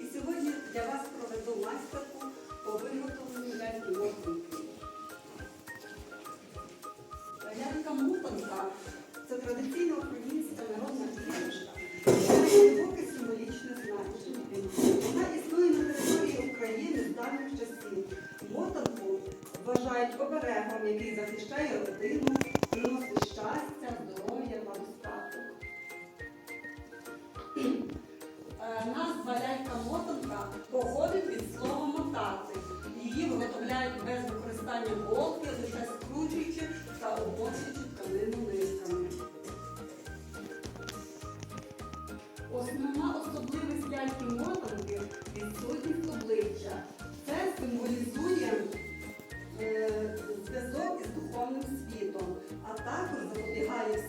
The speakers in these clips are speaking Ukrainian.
І сьогодні для вас проведу майстерку по виготовленню ляльки мотанка це традиційна українська народна іграшка, глибоке символічне значення. Вона існує на території України з давніх часів. Мотанку вважають оберегом, який захищає родину,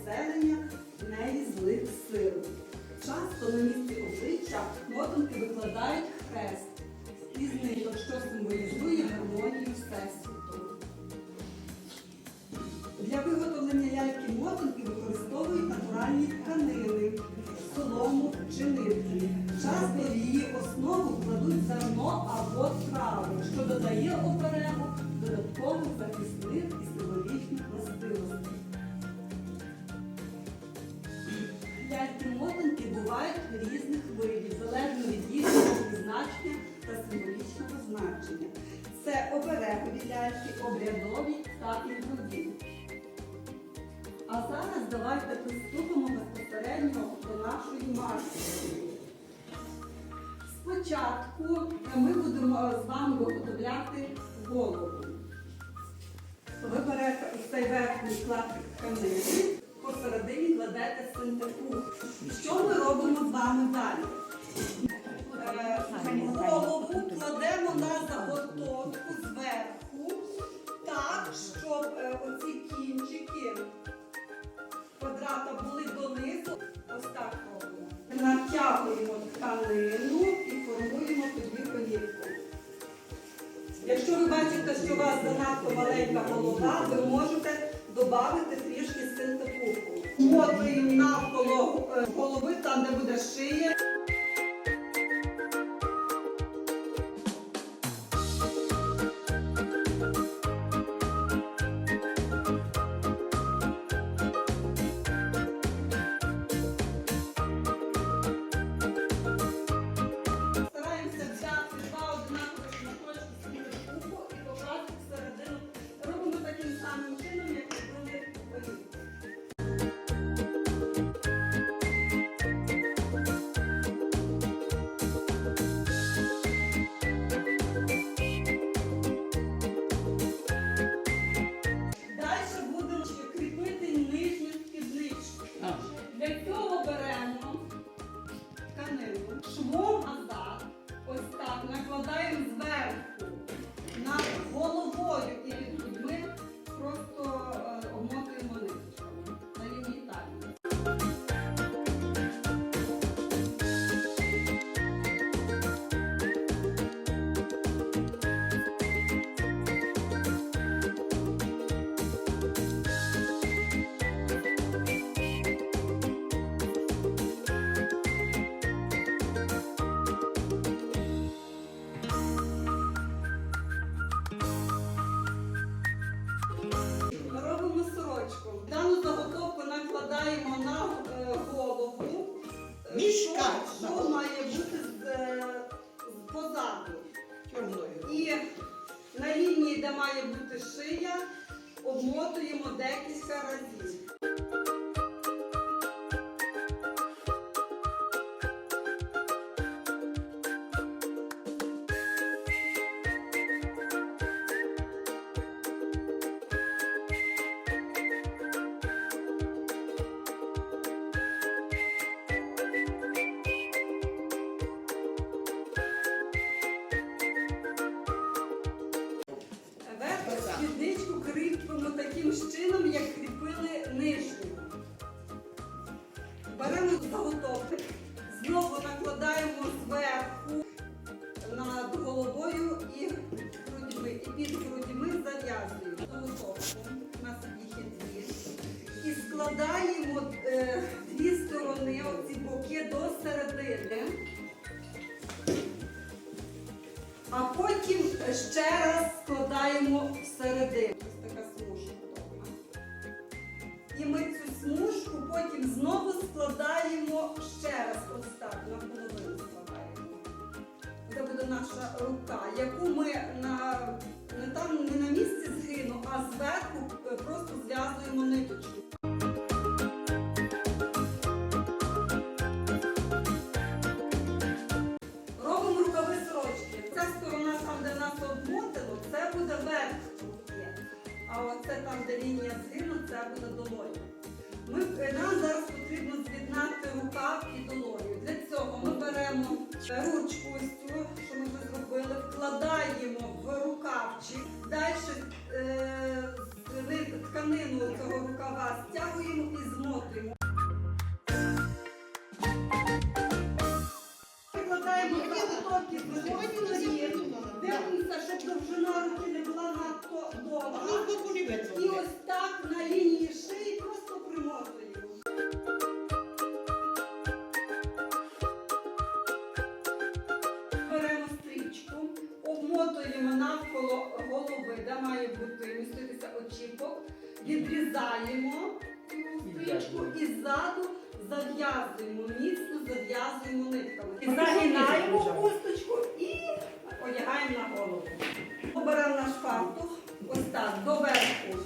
в неї злих сил. Часто на місці обличчя мотанки викладають хрест із ниток, що символізує гармонію Всесвіту. Для виготовлення ляльки мотанки використовують натуральні тканини, солому чи нитки. Часто в її основу кладуть зерно або трави, що додає оберегу додаткових захисних і бувають різних видів, залежно від їхнього призначення та символічного значення. Це оберегові ляльки, обрядові та ігрові. А зараз давайте приступимо безпосередньо до нашої марки. Спочатку ми будемо з вами виготовляти голову. Ви берете ось цей верхній клаптик тканини, посередині кладете синтепу. Що ми робимо з вами далі? Е, Голову кладемо на заготовку зверху, так, щоб е, оці кінчики квадрата були донизу. Ось так робимо. Натягуємо тканину і формуємо тоді голівку. Якщо ви бачите, що у вас занадто маленька голова, ви можете додати. Мотуємо навколо е, голови, там де буде шия. Накладаємо на е, голову. Е, Мішка. Що, що має бути з, е, з позаду. І на лінії, де має бути шия, обмотуємо декілька разів. заготовки. Знову накладаємо зверху над головою і грудьми. І під грудьми зав'язуємо заготовку. У нас їх є дві. І складаємо е, дві сторони, оці боки до середини. А потім ще раз складаємо всередину. Потім знову складаємо ще раз. Ось так, наполовину складаємо. Це буде наша рука, яку ми на, не, там, не на місці згину, а зверху е, просто зв'язуємо ниточку. Ми, е, нам зараз потрібно з'єднати рукав і долоню. Для цього ми беремо ручку ось цю, що ми вже зробили, вкладаємо в рукавчик, далі е, тканину цього рукава стягуємо цю і ззаду зав'язуємо, міцно зав'язуємо нитками. І загинаємо хусточку і одягаємо на голову. Оберемо наш фартух, ось так, доверху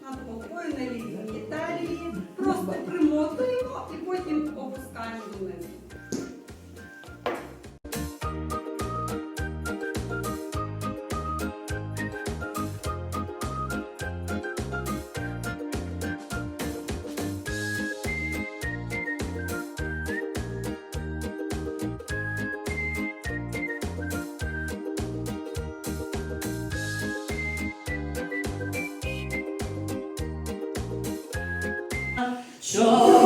над бокою, на лінії талії. Просто примотуємо і потім опускаємо донизу. Що